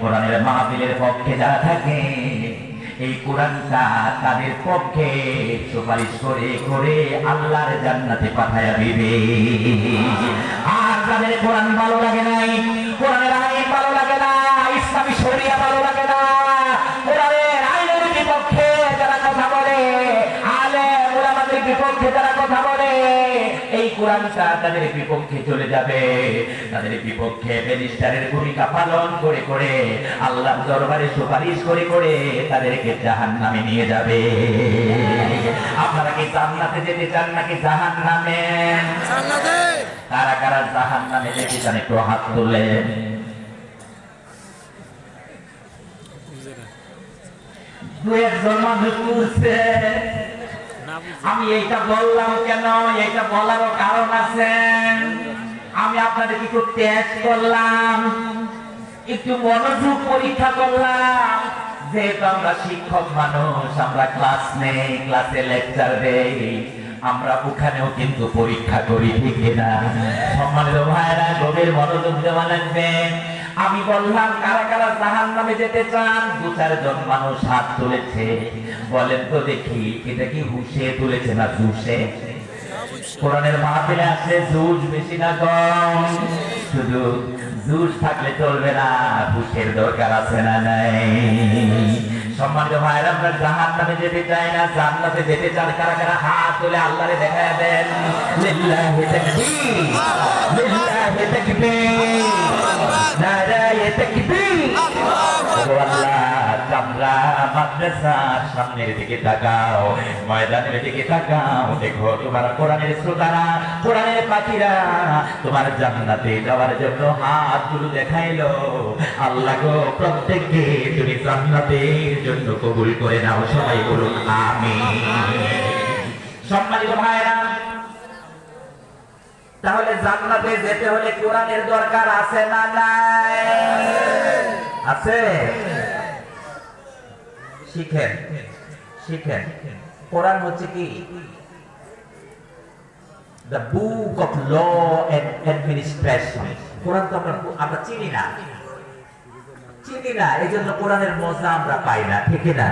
কোরআনের মাহফিলের পক্ষে যারা থাকে, এই কোরআনটা তাদের পক্ষে সুপারিশ করে করে আল্লাহর জান্নাতে পাঠায়া দিবে। আর যাদের কোরআন ভালো লাগে নাই, কোরআনের আইন ভালো কোরআনটা তাদের বিপক্ষে চলে যাবে। তাদের বিপক্ষে ব্যারিস্টারের ভূমিকা পালন করে করে আল্লাহর দরবারে সুপারিশ করে করে তাদেরকে জাহান নামে নিয়ে যাবে। আপনারা কি জান্নাতে যেতে চান নাকি জাহান নামে কারা কারা জাহান নামে যেতে চান একটু হাত তুলেন দু একজন মানুষ বুঝে আমি এইটা বললাম কেন? এইটা বলারও কারণ আছে। আমি আপনাদের একটু টেস্ট করলাম। একটু মনোযোগ পরীক্ষা করলাম। যেহেতু আমরা শিক্ষক মানুষ, আমরা ক্লাস নেই ক্লাসে লেকচার দেই। আমরা ওখানেও কিন্তু পরীক্ষা করি, ঠিক না? সম্মানিত ভাইরা গভীর মনোযোগ দেওয়া লাগবে। আমি বললাম, কারা কারা নামে যেতে চান দু চারজন মানুষ হাত তুলেছে। বলেন তো দেখি, এটা কি হুশে তুলেছে না জুসে কোরআনের মাহফিলে আসলে জুস বেশি না কম। শুধু জুস থাকলে চলবে না, হুশের দরকার আছে না নাই। সম্মানিত ভাইরা আমরা জাহান নামে যেতে চাই না, জান্নাতে যেতে চান, কারা কারা হাত তুলে আল্লাহরে দেখায় দেন। লিল্লাহি তাকবীর লিল্লাহি তাকবীর, নারায়ে তাকবীর। তোমার জান্নাতে যাওয়ার জন্য হাতগুলো দেখাইলো। আল্লাহ গো, প্রত্যেককে তুমি জান্নাতের জন্য কবুল করে নাও, সবাই বলুন আমি সম্মানিত ভাইরা তাহলে জান্নাতে যেতে হলে কোরআনের দরকার আছে না নাই? আছে? শিখেন শিখেন। কোরআন হচ্ছে কি? The book of law and administration Quran তো আমরা আমরা চিনি না। চিনি না এই জন্য কোরআনের মজা আমরা পাই না, ঠিক না?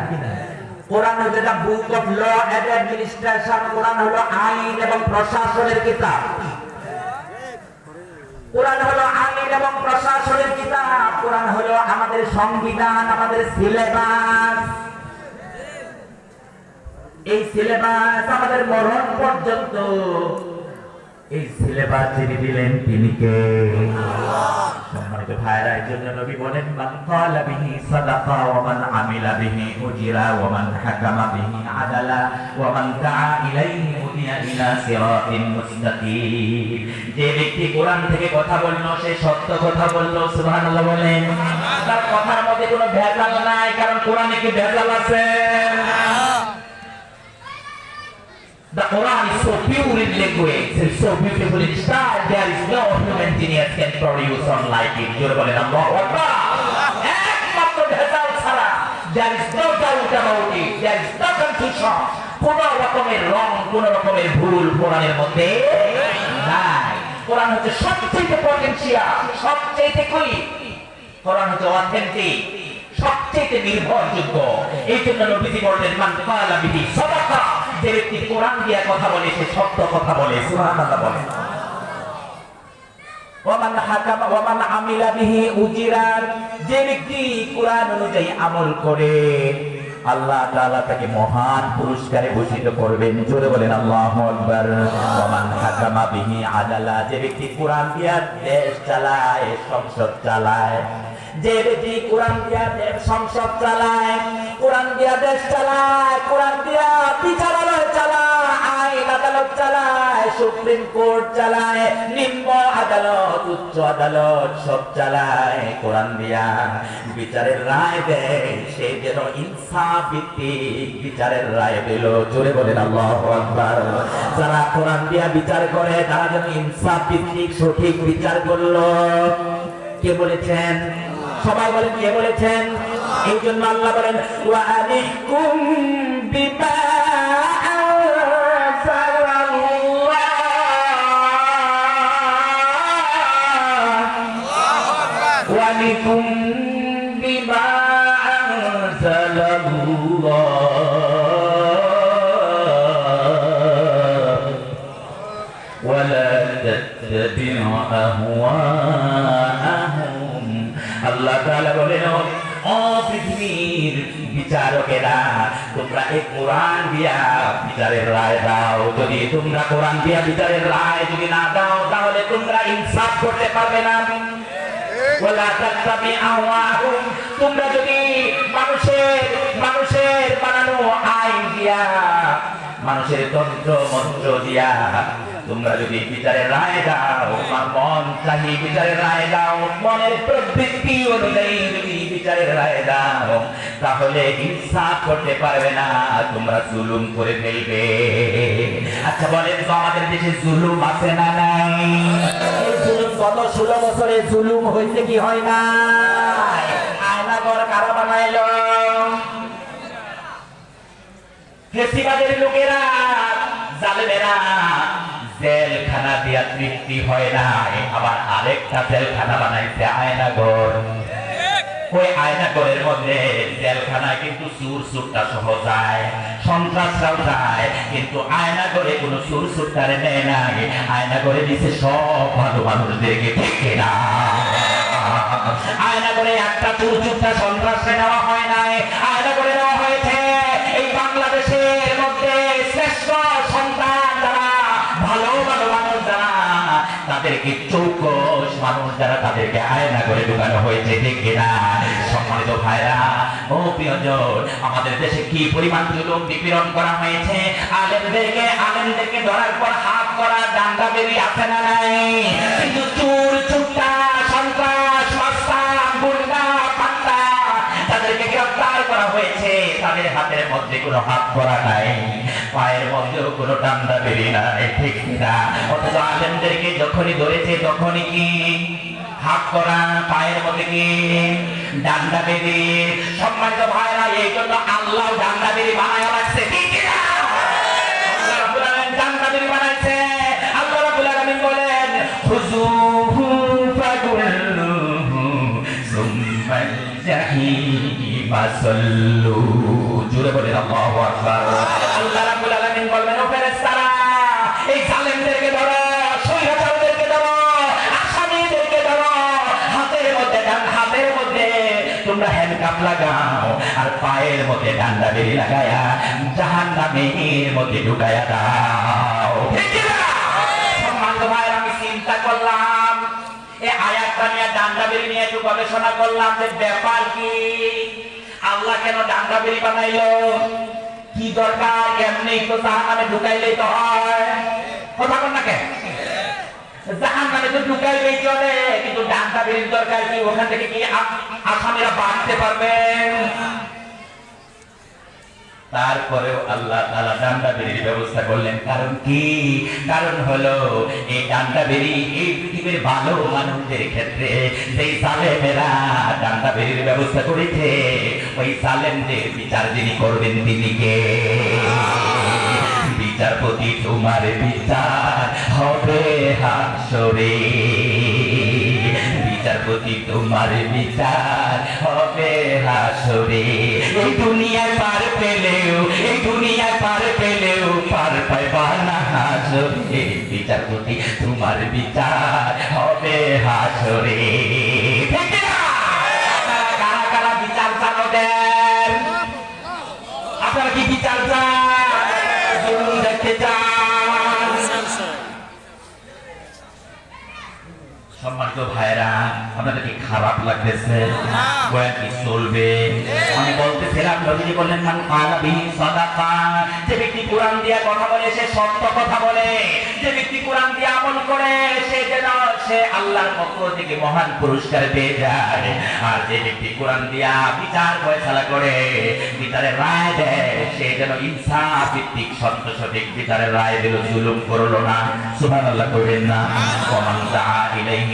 কোরআন হচ্ছে the book of law and administration Quran হলো আইন এবং প্রশাসনের কিতাব। কোরআন হলো আইন এবং প্রশাসনের কিতাব। কোরআন হলো আমাদের সংবিধান, আমাদের সিলেবাস। এই সিলেবাস আমাদের মরণ পর্যন্ত। এই সিলেবাস যিনি দিলেন তিনি কে? সম্মানিত ভাইরা, এই জন্য নবী বলেন, মান বিহি সাদাকা ওয়া আমিলা বিহি উজিরা ওয়া হাকামা বিহি আদালা ওয়া দাআ ইলাইহি যে ব্যক্তি কোরআন থেকে কথা বলল সে সত্য কথা বলল সুবহানাল্লাহ বলেন তার কথার মধ্যে কোনো ভেজাল নাই কারণ কোরআনে কি ভেজাল আছে। একমাত্র. রকমের রং, কোন রকমের ভুল কোরআনের মধ্যে। কোরআন হচ্ছে সবচেয়ে পটেনশিয়াল, সবচেয়ে কুইক। কোরআন হচ্ছে অথেন্টিক সবচেয়ে নির্ভরযোগ্য এই জন্য নবীজি বললেন মান যে ব্যক্তি কোরআন দিয়ে কথা বলে সে সত্য কথা বলে সুবহানাল্লাহ বলে ওমান আমিলা বিহি উজিরা যে ব্যক্তি কোরআন অনুযায়ী আমল করে আল্লাহ তাআলা তাকে মহান পুরস্কারে ভূষিত করবেন। জোরে বলেন, আল্লাহু আকবার। ওমান হাকামা বিহি আদালা। যে ব্যক্তি কোরআন দিয়া দেশ চালায়, সংসদ চালায়, যে ব্যক্তি কোরআন দিয়া দেশ, সংসদ চালায়, কোরআন দিয়া দেশ চালায়, কোরআন দিয়া বিচারালয় চালায় আদালত চালায়, সুপ্রিম কোর্ট চালায়, নিম্ন আদালত, উচ্চ আদালত সব চালায়, কোরআন দিয়া। বিচারের রায় দেয়, সে যেন ইনসাফ ভিত্তিক বিচারের রায় দিল। জোরে বলেন আল্লাহু আকবার। যারা কোরআন দিয়া বিচার করে, তারা যেন ইনসাফ ভিত্তিক সঠিক বিচার করল। কে বলেছেন? সবাই বলেন, কে বলেছেন? এই জন্য আল্লাহ বলেন, ওয়া আলিকুম বিমা তোমরা এই মানুষের মানুষের দিয়া মানুষের তন্ত্র মন্ত্র দিয়া তোমরা যদি বিচারের রায় দাও, তোমার মন চাহি বিচারের রায় দাও, মনের প্রবৃত্তি অনুযায়ী যদি বিচারের রায় দাও, তাহলে ইনসাফ করতে পারবে না, তোমরা জুলুম করে ফেলবে। আচ্ছা বলেন তো, আমাদের দেশে জুলুম আছে না নাই? জুলুম গত ষোলো বছরে জুলুম হয়েছে কি হয় না? আয়নাগর কারা বানাইলো? ফেসিবাদের লোকেরা, জালেমেরা জেলখানা দিয়া তৃপ্তি হয় নাই আবার আরেকটা জেলখানা বানাইছে আয়নাগর। ওই আয়নাগরের মধ্যে জেলখানায় কিন্তু সুর সুরটা সহ যায়, সন্ত্রাসরাও যায়, কিন্তু আয়নাগরে কোনো সুর সুরটারে নেয় নাই। আয়নাগরে দিছে সব ভালো মানুষদেরকে ঠিক না। আয়না করে একটা চুর চুরটা সন্ত্রাসে নেওয়া হয় নাই। তাদেরকে চৌকস মানুষ যারা তাদেরকে আয়না করে ঢুকানো হয়েছে, ঠিক কিনা? সম্মানিত ভাইরা, ও প্রিয়জন, আমাদের দেশে কি পরিমাণ জুলুম নিপীড়ন করা হয়েছে? আলেমদেরকে আলেমদেরকে ধরার পর হাত করা, ডান্ডা বেরিয়ে আছে না নাই? কিন্তু চুর চুট্টা হাতের মধ্যে কোনো হাত করা নাই। পায়ের মধ্যেও কোনো টান্ডা বেরি নাই, ঠিক না। অথচ আলেমদেরকে যখনই ধরেছে তখনই কি? হাত করা পায়ের মধ্যে কি? ডান্ডা বেরি। সম্মানিত ভাইরা, এই জন্য আল্লাহ ডান্ডা বেরি বানায় রাখছে, ঠিক না লাগাও আর পায়ের মধ্যে ডান্ডা বেরি লাগায়া, জাহান্নামের মধ্যে ঢুকায়া দাও। কি দরকার? এমনি তো জাহান্নামে ঢুকাইলেই তো হয়? কথা বল না কেন? জাহান নামে তো ঢুকাইলেই চলে কিন্তু ডান্ডা বেরির দরকার কি? ওখান থেকে কি আসামিরা বাঁচতে পারবেন তারপরেও আল্লাহ তাআলা ডান্ডা বেরির ব্যবস্থা করলেন। কারণ কি? কারণ হলো, এই ডান্ডা বেরি এই পৃথিবীর ভালো মানুষদের ক্ষেত্রে সেই সালেমেরা ডান্ডা বেরির ব্যবস্থা করেছে, ওই সালেমদের বিচার যিনি করবেন তিনি কে? বিচারপতি তোমার বিচার। হবে হাসরে বিচারপতি, তোমার বিচার হবে হাসরে এই দুনিয়ায় পার পেলেও, এই দুনিয়ায় পার পেলেও পার পাইবা না হাসরে বিচারপতি, তোমার বিচার হবে হাসরে কারা কারা বিচার চান ওদের? আপনারা কি বিচার চান? সম্মানিত ভাইরা আপনাদের কি খারাপ লাগতেছে বয়ান কি চলবে। আমি বলতেছিলাম নবীজি বললেন মান কালা বিহি সাদাকা যে ব্যক্তি কোরআন দিয়া কথা বলে সে সত্য কথা বলে। যে ব্যক্তি কোরআন দিয়ে আমল করে সে যেন সে আল্লাহর পক্ষ থেকে মহান পুরস্কার পেয়ে যায়। আর যে ব্যক্তি কোরআন দিয়া বিচার ফয়সালা করে বিচারের রায় দেয় সে যেন ইনসাফ ভিত্তিক সত্য সঠিক বিচারের রায় দিল জুলুম করল না। সুবহানাল্লাহ কইবেন না। দাআ ইলাইহি